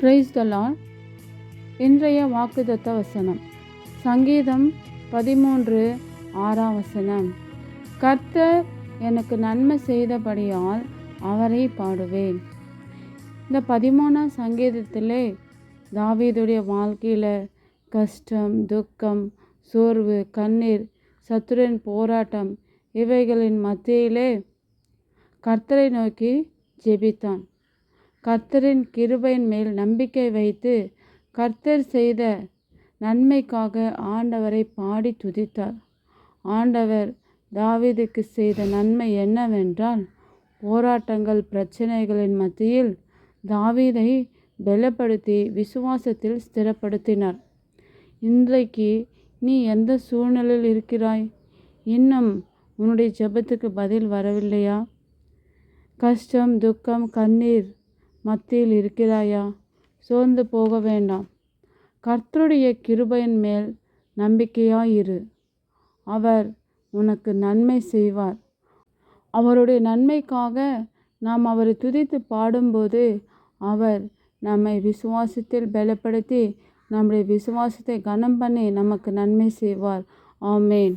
Price Dalal இன்றைய வாக்குதத்த வசனம். சங்கீதம் பதிமூன்று ஆறாம் வசனம். கர்த்தர் எனக்கு நன்மை செய்தபடியால் அவரை பாடுவேன். இந்த பதிமூணாம் சங்கீதத்திலே தாவீதுடைய வாழ்க்கையில் கஷ்டம் துக்கம் சோர்வு கண்ணீர் சத்துரன் போராட்டம் இவைகளின் மத்தியிலே கர்த்தரை நோக்கி ஜெபித்தான். கர்த்தரின் கிருபையின் மேல் நம்பிக்கை வைத்து கர்த்தர் செய்த நன்மைக்காக ஆண்டவரை பாடி துதித்தார். ஆண்டவர் தாவீதுக்கு செய்த நன்மை என்னவென்றால் போராட்டங்கள் பிரச்சனைகளின் மத்தியில் தாவீதை பலப்படுத்தி விசுவாசத்தில் ஸ்திரப்படுத்தினார். இன்றைக்கு நீ எந்த சூழ்நிலையில் இருக்கிறாய்? இன்னும் உன்னுடைய ஜெபத்துக்கு பதில் வரவில்லையா? கஷ்டம் துக்கம் கண்ணீர் மத்தியில் இருக்கிறாயா? சோர்ந்து போக வேண்டாம். கர்த்தருடைய கிருபையின் மேல் நம்பிக்கையாயிரு. அவர் உனக்கு நன்மை செய்வார். அவருடைய நன்மைக்காக நாம் அவரை துதித்து பாடும்போது அவர் நம்மை விசுவாசத்தில் பலப்படுத்தி நம்முடைய விசுவாசத்தை கனம் பண்ணி நமக்கு நன்மை செய்வார். ஆமேன்.